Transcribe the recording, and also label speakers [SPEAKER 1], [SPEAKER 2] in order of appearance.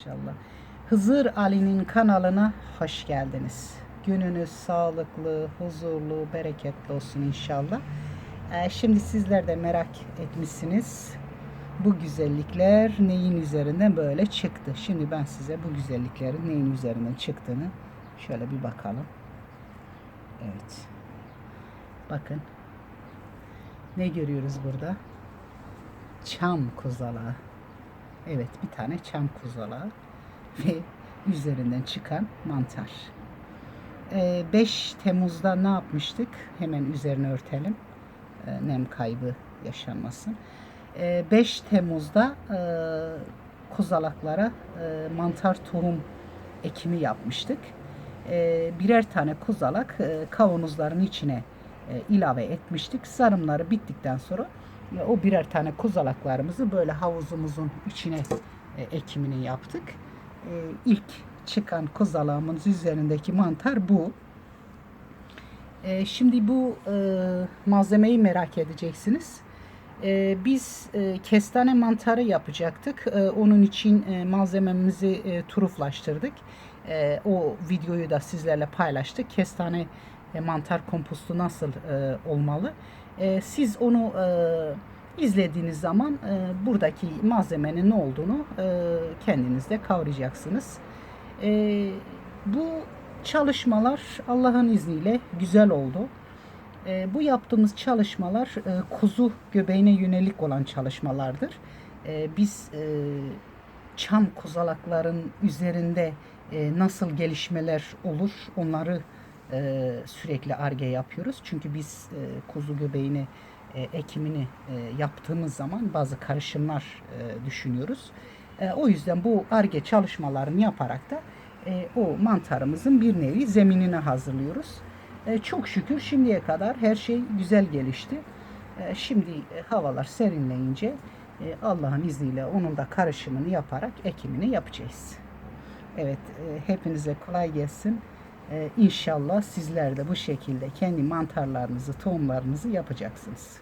[SPEAKER 1] İnşallah. Hızır Ali'nin kanalına hoş geldiniz. Gününüz sağlıklı, huzurlu, bereketli olsun inşallah. Ee, şimdi sizler de merak etmişsiniz. Bu güzellikler neyin üzerinden böyle çıktı? Şimdi ben size bu güzelliklerin neyin üzerinden çıktığını şöyle bir bakalım. Evet. Bakın. Ne görüyoruz burada? Çam kozalağı. Evet bir tane çam kozalağı ve üzerinden çıkan mantar. Ee, 5 Temmuz'da ne yapmıştık? Hemen üzerine örtelim. Ee, nem kaybı yaşanmasın. Ee, 5 Temmuz'da e, kozalaklara e, mantar tohum ekimi yapmıştık. Ee, birer tane kozalak e, kavanozların içine ilave etmiştik. Sarımları bittikten sonra o birer tane kozalaklarımızı böyle havuzumuzun içine e, ekimini yaptık. E, ilk çıkan kozalağımız üzerindeki mantar bu. E, şimdi bu malzemeyi merak edeceksiniz. Biz kestane mantarı yapacaktık. Onun için malzememizi turuflaştırdık. O videoyu da sizlerle paylaştık. Kestane e, mantar kompostu nasıl e, olmalı? E, siz onu e, izlediğiniz zaman e, buradaki malzemenin ne olduğunu e, kendiniz de kavrayacaksınız. E, bu çalışmalar Allah'ın izniyle güzel oldu. E, bu yaptığımız çalışmalar e, kuzu göbeğine yönelik olan çalışmalardır. E, biz e, çam kozalakların üzerinde e, nasıl gelişmeler olur onları e, sürekli arge yapıyoruz. Çünkü biz e, kuzu göbeğini e, ekimini e, yaptığımız zaman bazı karışımlar e, düşünüyoruz. E, o yüzden bu arge çalışmalarını yaparak da e, o mantarımızın bir nevi zeminini hazırlıyoruz. E, çok şükür şimdiye kadar her şey güzel gelişti. E, şimdi e, havalar serinleyince e, Allah'ın izniyle onun da karışımını yaparak ekimini yapacağız. Evet, e, hepinize kolay gelsin. E, İnşallah sizler de bu şekilde kendi mantarlarınızı, tohumlarınızı yapacaksınız.